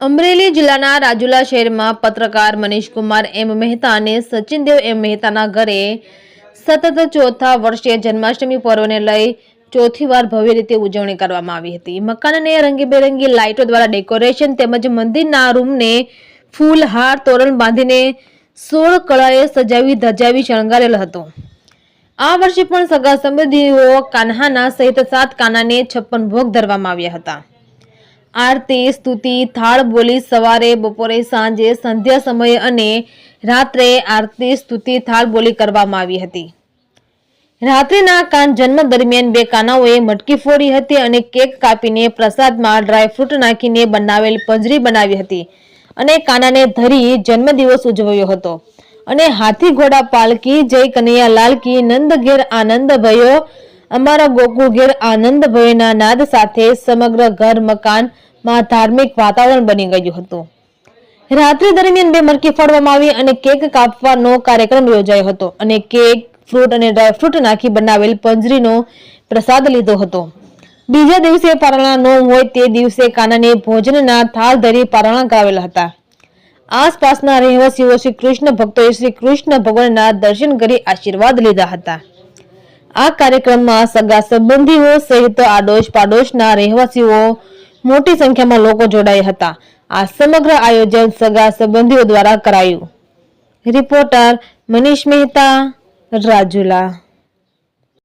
અમરેલી જિલ્લાના રાજુલા શહેરમાં પત્રકાર મનીષકુમાર એમ મહેતા અને સચિનદેવ એમ મહેતાના ઘરે સતત ચોથા વર્ષે જન્માષ્ટમી પર્વને લઈ ચોથી વાર ભવ્ય રીતે ઉજવણી કરવામાં આવી હતી. મકાનને રંગીબેરંગી લાઇટો દ્વારા ડેકોરેશન તેમજ મંદિરના રૂમને ફૂલ, હાર, તોરણ બાંધીને સોળ કળાએ સજાવી, ધજાવી, શણગારેલ હતો. આ વર્ષે પણ સગા સંબંધીઓ કાન્હાના સહિત સાત કાનાને છપ્પન ભોગ ધરવામાં આવ્યા હતા. આરતી, સ્તુતિ, થાળ બોલી સવારે, બપોરે, સાંજે, સંધ્યા સમયે અને રાત્રે આરતી, સ્તુતિ, થાળ બોલી કરવામાં આવી હતી. રાત્રિના કાન જન્મ દરમિયાન બે કાનાઓએ મટકી ફોડી હતી અને કેક કાપીને પ્રસાદમાં ડ્રાયફ્રૂટ નાખીને બનાવેલ પંજરી બનાવી હતી અને કાનાને ધરી જન્મદિવસ ઉજવ્યો હતો. અને હાથી ઘોડા પાલકી, જય કનૈયા લાલકી નંદ ઘેર આનંદ ભયો અમારા ગોકુળ ઘેર આનંદ ભયના નાદ સાથે સમગ્ર ઘર મકાનમાં ધાર્મિક વાતાવરણ બની ગયું હતું. રાત્રિ દરમિયાન બે મરકી ફાડવામાં આવી અને કેક કાપવાનો કાર્યક્રમ યોજાયો હતો અને કેક, ફ્રૂટ અને ડ્રાયફ્રૂટ નાખી બનાવેલ પંજરીનો પ્રસાદ લીધો હતો. બીજા દિવસે પારણા ન હોય તે દિવસે કાનાને ભોજનના થાળ ધરી પારણા કરાવેલા હતા. આસપાસના રહેવાસીઓ શ્રી કૃષ્ણ ભક્તોએ શ્રી કૃષ્ણ ભગવાનના દર્શન કરી આશીર્વાદ લીધા હતા. આ કાર્યક્રમમાં સગા સંબંધીઓ સહિત આડોશ પાડોશના રહેવાસીઓ મોટી સંખ્યામાં લોકો જોડાયા હતા. આ સમગ્ર આયોજન સગા સંબંધીઓ દ્વારા કરાયું. રિપોર્ટર મનીષ મહેતા, રાજુલા.